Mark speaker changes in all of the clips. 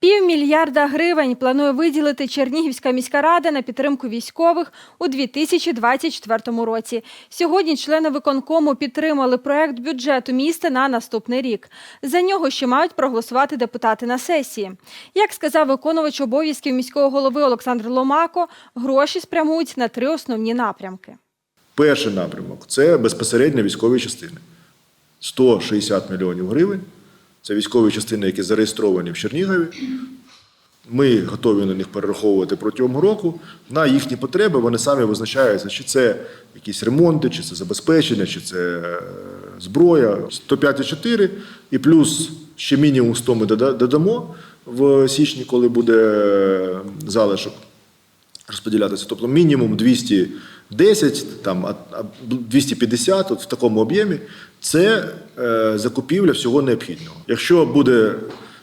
Speaker 1: Півмільярда гривень планує виділити Чернігівська міська рада на підтримку військових у 2024 році. Сьогодні члени виконкому підтримали проект бюджету міста на наступний рік. За нього ще мають проголосувати депутати на сесії. Як сказав виконувач обов'язків міського голови Олександр Ломако, гроші спрямують на три основні напрямки.
Speaker 2: Перший напрямок це безпосередньо військові частини. 160 мільйонів гривень. Це військові частини, які зареєстровані в Чернігові. Ми готові на них перераховувати протягом року. На їхні потреби вони самі визначаються, чи це якісь ремонти, чи це забезпечення, чи це е, зброя. 105,4 і плюс ще мінімум 100 ми додамо в січні, коли буде е, залишок розподілятися. Тобто мінімум 210, там, а- а 250 от в такому об'ємі це е, закупівля всього необхідного. Якщо буде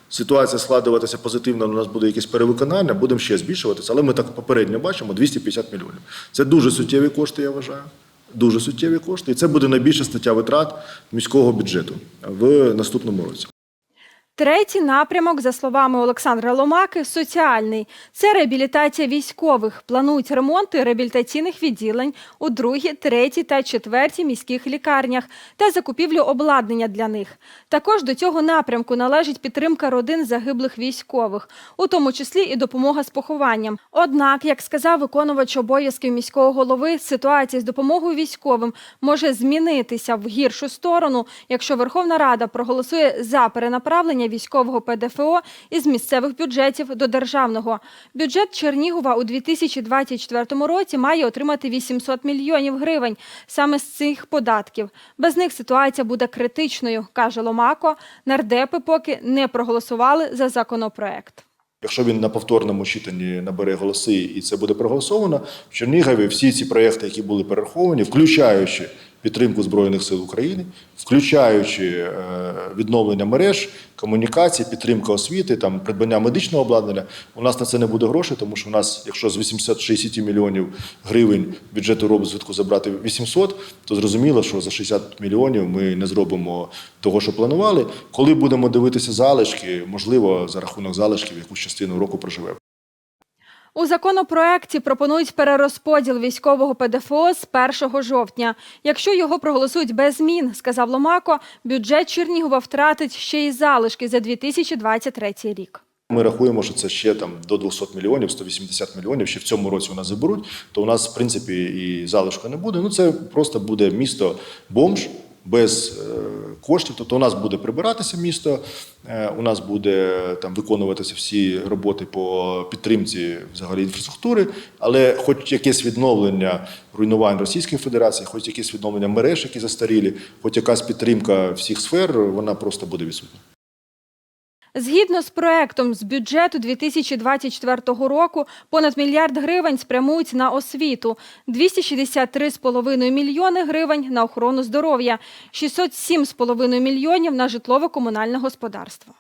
Speaker 2: ситуація складуватися позитивно, у нас буде якесь перевиконання, будемо ще збільшуватися, але ми так попередньо бачимо 250 мільйонів. Це дуже суттєві кошти, я вважаю. Дуже суттєві кошти, і це буде найбільша стаття витрат міського бюджету в наступному році.
Speaker 1: Третій напрямок, за словами Олександра Ломаки, соціальний. Це реабілітація військових. Планують ремонти реабілітаційних відділень у другій, третій та четвертій міських лікарнях та закупівлю обладнання для них. Також до цього напрямку належить підтримка родин загиблих військових, у тому числі і допомога з похованням. Однак, як сказав виконувач обов'язків міського голови, ситуація з допомогою військовим може змінитися в гіршу сторону, якщо Верховна Рада проголосує за перенаправлення військового ПДФО із місцевих бюджетів до державного. Бюджет Чернігова у 2024 році має отримати 800 мільйонів гривень саме з цих податків. Без них ситуація буде критичною, каже Ломако. Нардепи поки не проголосували за законопроект.
Speaker 2: Якщо він на повторному читанні набере голоси і це буде проголосовано, в Чернігові всі ці проекти, які були перераховані, включаючи підтримку Збройних сил України, включаючи е, відновлення мереж, комунікацій, підтримка освіти, там придбання медичного обладнання, у нас на це не буде грошей, тому що у нас, якщо з 860 мільйонів гривень бюджету розвитку забрати 800, то зрозуміло, що за 60 мільйонів ми не зробимо того, що планували. Коли будемо дивитися залишки, можливо, за рахунок залишків якусь частину року проживемо.
Speaker 1: У законопроекті пропонують перерозподіл військового ПДФО з 1 жовтня. Якщо його проголосують без змін, сказав Ломако, бюджет Чернігова втратить ще й залишки за 2023 рік.
Speaker 2: Ми рахуємо, що це ще там до 200 мільйонів, 180 мільйонів. Ще в цьому році у нас заберуть, то у нас в принципі і залишку не буде. Ну це просто буде місто бомж без е, коштів. Тобто у нас буде прибиратися місто, е, у нас буде там виконуватися всі роботи по підтримці взагалі інфраструктури, але хоч якесь відновлення руйнувань Російської Федерації, хоч якесь відновлення мереж, які застарілі, хоч якась підтримка всіх сфер, вона просто буде відсутня.
Speaker 1: Згідно з проектом з бюджету 2024 року понад мільярд гривень спрямують на освіту, 263,5 мільйони гривень на охорону здоров'я, 607,5 мільйонів на житлово-комунальне господарство.